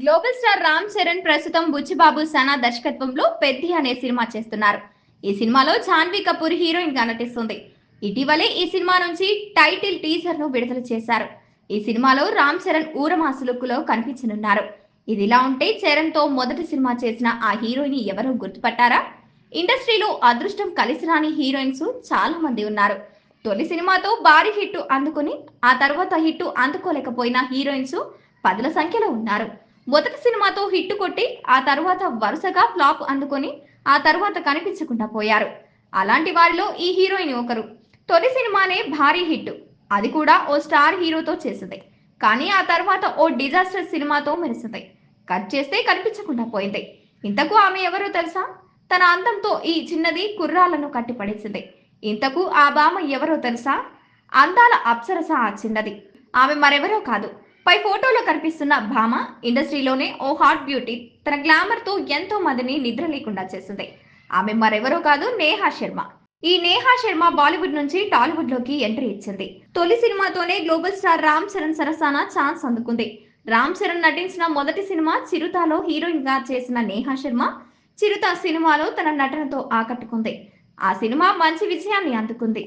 Global star Ram Charan ప్రస్తుతం బుచ్చిబాబు సనా దర్శకత్వంలో పెద్ది అనే సినిమా చేస్తున్నారు. ఈ సినిమాలో జాన్వీ కపూర్ హీరోయిన్గా నటిస్తుంది. ఇటీవలే ఈ సినిమా నుంచి టైటిల్ టీజర్ను విడుదల చేశారు. ఈ సినిమాలో రామ్ చరణ్ ఊరమాసు లుక్లో కనిపించనున్నారు. ఇదిలా ఉంటే చరణ్తో మొదటి సినిమా చేసిన ఆ హీరోయిన్ ఎవరో గుర్తుపట్టారా? ఇండస్ట్రీలో అదృష్టం కలిసి రాని హీరోయిన్స్ చాలా మంది ఉన్నారు. తొలి సినిమాతో భారీ హిట్ అందుకుని ఆ తర్వాత హిట్ అందుకోలేకపోయిన హీరోయిన్స్ పదుల సంఖ్యలో ఉన్నారు. మొదటి సినిమాతో హిట్ కొట్టి ఆ తర్వాత వరుసగా ఫ్లాప్ అందుకొని ఆ తర్వాత కనిపించకుండా పోయారు. అలాంటి వారిలో ఈ హీరోయిన్ ఒకరు. తొలి సినిమానే భారీ హిట్. అది కూడా ఓ స్టార్ హీరోతో చేసింది. కానీ ఆ తర్వాత ఓ డిజాస్టర్ సినిమాతో మెరిసింది. కట్ చేస్తే కనిపించకుండా పోయింది. ఇంతకు ఆమె ఎవరో తెలుసా? తన అందంతో ఈ చిన్నది కుర్రాలను కట్టిపడేసింది. ఇంతకు ఆ బామ ఎవరో తెలుసా? అందాల అప్సరస ఆ చిన్నది. ఆమె మరెవరో కాదు. పై ఫోటోలో కనిపిస్తున్న భామ ఇండస్ట్రీలోనే ఓ హాట్ బ్యూటీ తన గ్లామర్తో ఎంతో మందిని నిద్ర లేకుండా చేసింది ఆమె మరెవరో కాదు నేహా శర్మ. ఈ నేహా శర్మ బాలీవుడ్ నుంచి టాలీవుడ్లోకి ఎంట్రీ ఇచ్చింది. తొలి సినిమాతోనే గ్లోబల్ స్టార్ రామ్ చరణ్ సరసాన ఛాన్స్ అందుకుంది. రామ్ చరణ్ నటించిన మొదటి సినిమా చిరుతాలో హీరోయిన్గా చేసిన నేహా శర్మ చిరుత సినిమాలో తన నటనతో ఆకట్టుకుంది. ఆ సినిమా మంచి విజయాన్ని అందుకుంది.